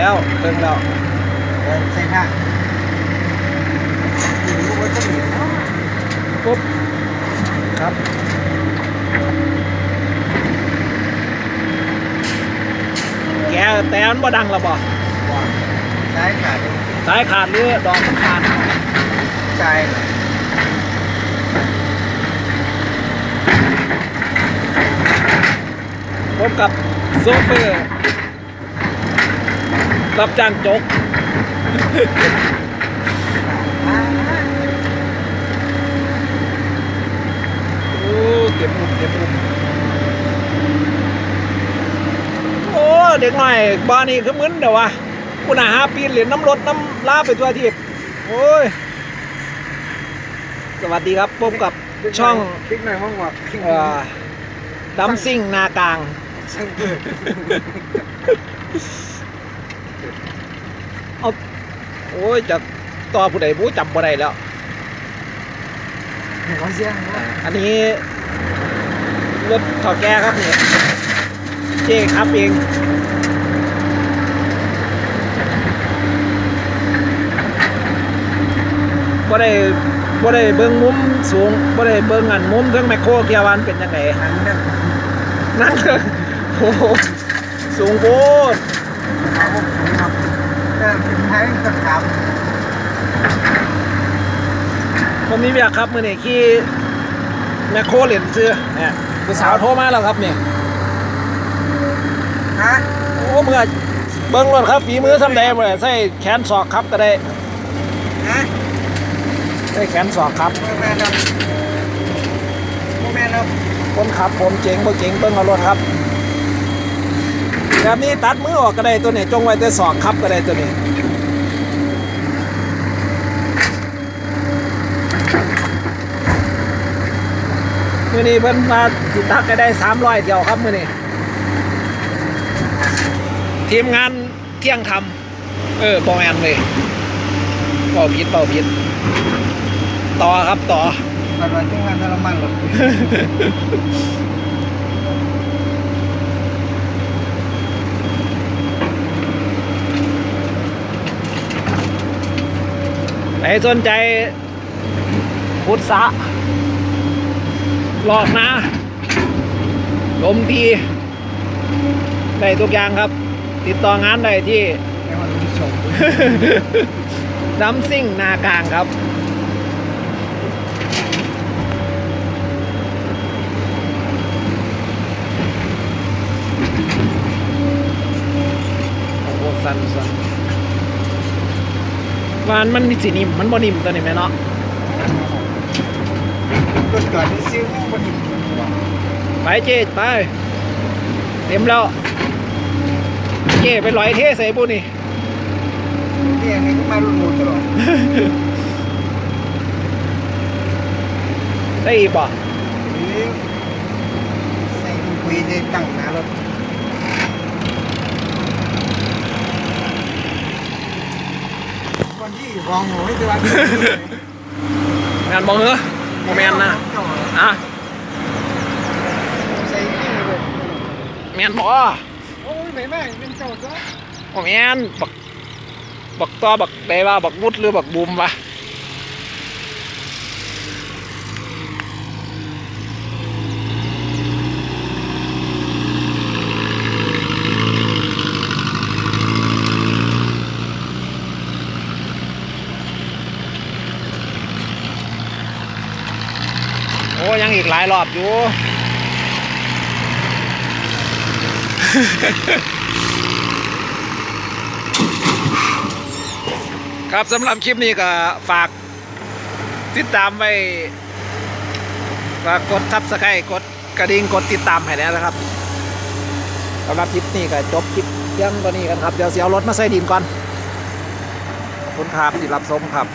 แล้วเพิ่งแล้วเดินใส่หน้าอยู่บนต้นหินเนาะปุ๊บครับแกแต่มันบ่ดังและบ่ว่าใช้ขาดสายขาดหรือดอกมันขาดใจพบกับ โซเฟอร์รับจ้างจก โอ้เก็บมุมเก็บมุมโอ้ เด็กหน่อยบ้านนี้คือมึนเดี๋ยววะคุณอาหาปีนเหรียญน้ำรถน้ำลาไปทั่วทีบโอ้ย สวัสดีครับพบกับช่องคลิกหน่อยห้องวักเอ่อดัมซิ่งนากลางช่าง เกิดโอ้ยจะต่อผู้ใดผู้จำบ่ได้แล้ว หัวเสียงอ่าอันนี้รถถอแก่ครับเนี่ยเจ๊ครับเองบ่ได้บ่ได้เบิ่งมุมสูงบ่ได้เบิ่งอันมุมเครื่องแมคโครเกียร์วันเป็นยังไงหันเด้อนั่นเลยโอ้โห สูงโพดเอาผมสูงครับเดินถึงท้ายก็ถามผมมีเบียครับมือนี้ขี่แมคโครเหรียญซื้อเนี่ยผู้สาวโทรมาแล้วครับเนี่ยฮะโอ้เมื่อเบิ้งรถครับฝีมือทำได้บ่ได้ใส่แขนศอกครับก็ได้ฮะใส่แขนศอกครับโมแมนครับโมแมนครับคนขับผมเจ๋งบ่เจ๋งเบิ้งเอารถครับ แบบนี้ตัดมือออกก็ได้ตัวนี้จงไว้แต่ศอกครับก็ได้ตัวนี้มื้อนี้เพิ่นมาสิตักก็ได้300เดียวครับมื้อนี้ทีมงานเที่ยงทำเออบ่แม่นเลยเป่าผิดเป่าผิดต่อครับต่อปัจจุบันที่งานทรมานหรอ กไหนสนใจพุทธะหลอกนะ ลมทีได้ทุกอย่างครับ ติดต่องานได้ที่ในวันนี้ชมน้ำซิ่งนากลางครับโอ้สันสัน วานมันมีสีนิ่มมันบ่นิ่มตัวนี้ไหมเนาะรถจอดที่ซิ้วบนหินไปเจไปเต็มแล้วเจไปลอยเทใส่บุนี่เนี่ยนี่ก็มาลุ้นๆตลอดได้อีกบ่ใส่คุยได้ตั้งหนารถ คนที่วางหัวให้ตัวงานบอกเหรอโมเมนนะอะใส่นี่เลยแมนบ่โอ้ยไม่แม่เป็นเจ้าจ้ะโมเมนบักบักต่อบักได้ว่าบักวุดหรือบักบุมวะโังอีกหลายรอบอยู่ ครับสำหรับคลิปนี้ก็ฝาก ติดตามไว้ฝากกดทับสไครกดกระดิ่งกดติดตามให้แล้วนะครับสำหรับคลิปนี้ก็จบคลิปเพียงตัวนี้กันครับ เดี๋ยวเสียรถมาใส่ดินก่อนขอบคุณครับที่รับชมครับ